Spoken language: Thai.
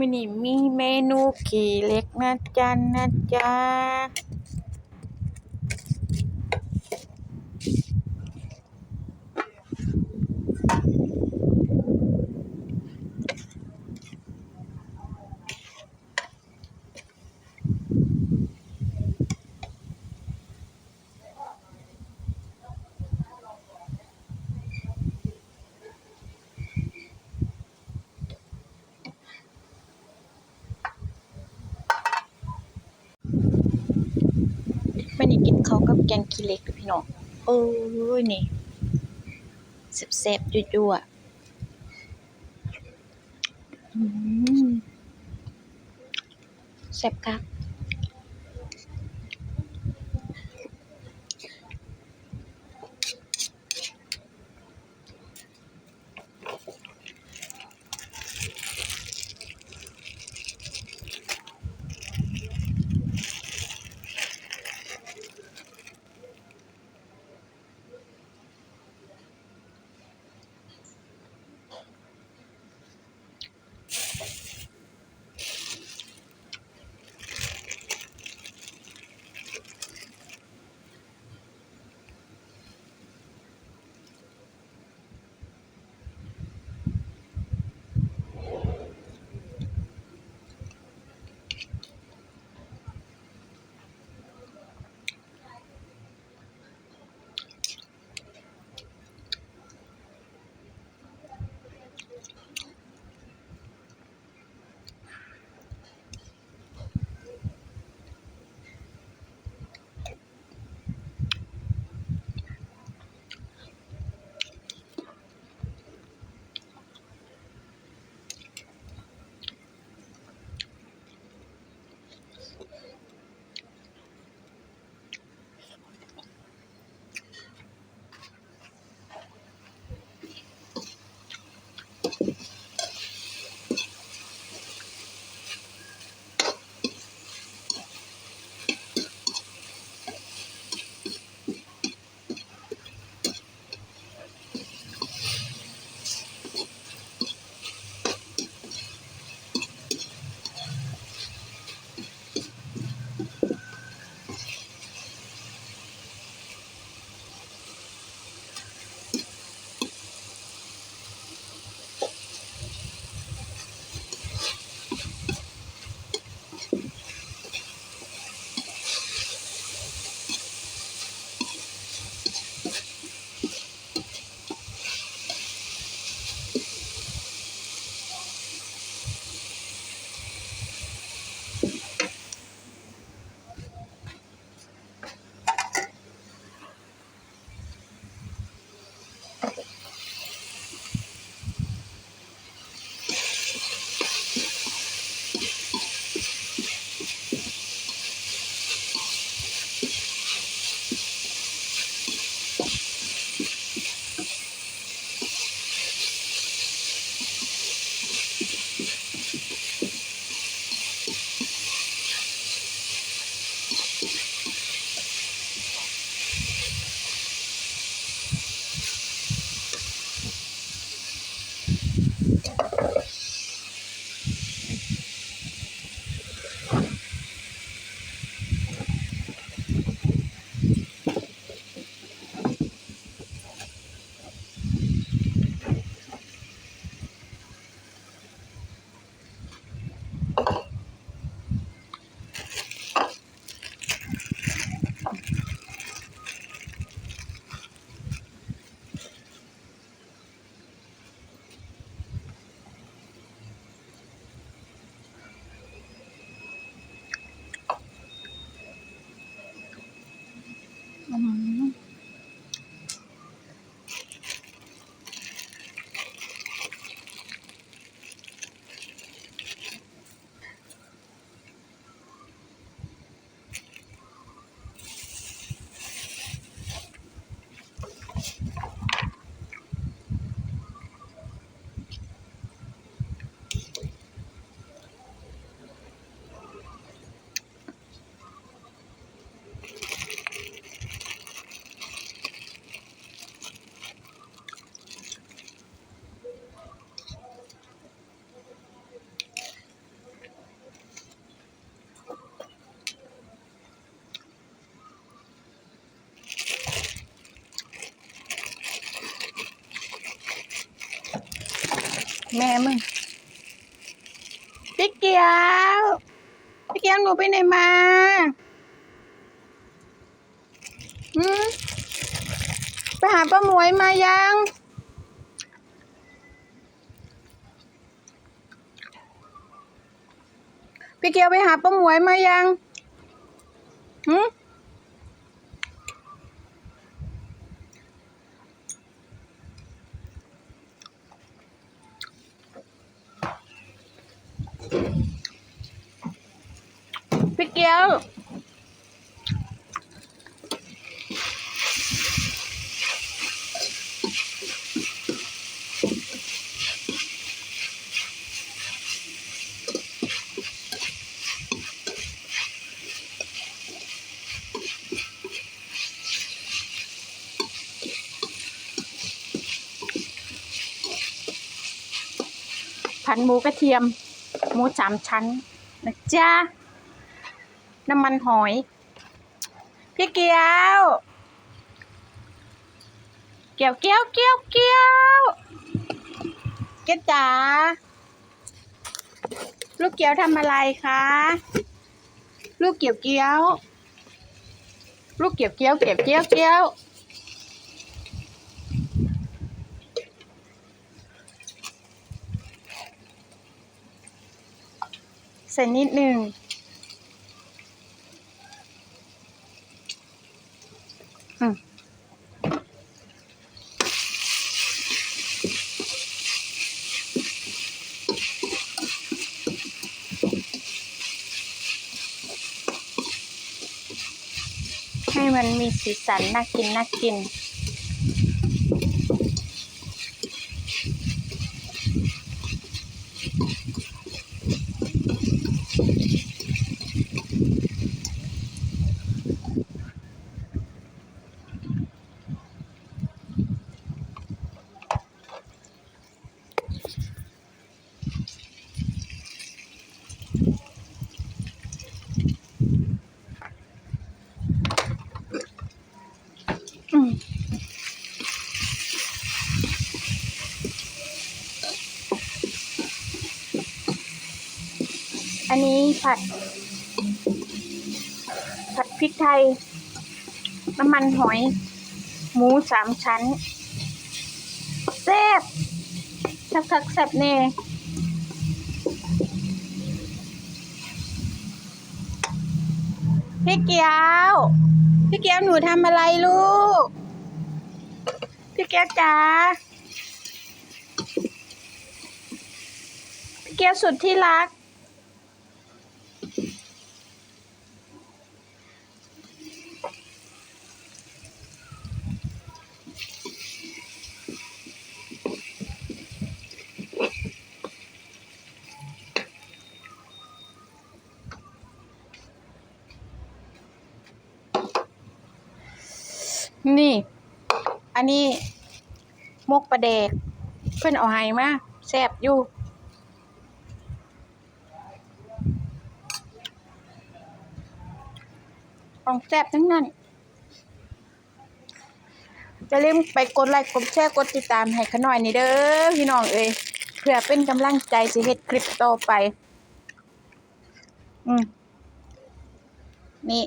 มินิมีเมนูขี้เล็กนะจ๊ะนะจ๊ะ ไม่ได้กินข้ากับแกงขี้เหล็กพี่น้องโอ้ยนี่แซ่บๆยั่วๆอืมแซ่บคัก แม่มึงพี่เกียวพี่เกียวหนูไปไหนมาอืมไปหาป้าหมวยมายังพี่เกียวไปหาป้าหมวยมายัง กียวผัดหมูกระเทียม หมูสามชั้นนะจ๊ะ น้ำมันหอย พี่เกียว เกียวเกียวเกียวเกียวเกียวจ๋าลูกเกียวทำอะไรคะลูกเกียวเกียว ลูกเกียวเกียวเกียวเกียวเกียวใส่นิดหนึ่ง อืม ให้มันมีสีสันน่ากินน่ากิน อันนี้ผัด ผัดพริกไทย น้ำมันหอย หมูสามชั้นแซ่บแซ่บคักแซ่บเน่พี่เกียว พี่เกียวหนูทำอะไรลูก พี่เกียวจ๋า พี่เกียวสุดที่รัก นี่ อันนี้มกปลาแดก เพื่อนเอาให้มาแซบอยู่ของแซบทั้งนั้นจะลืมไปกดไลค์กดแชร์กดติดตามให้ขน่อยนี่เด้อพี่น้องเอ้ยเพื่อเป็นกำลังใจสิเฮ็ดคลิปต่อไป อืมนี่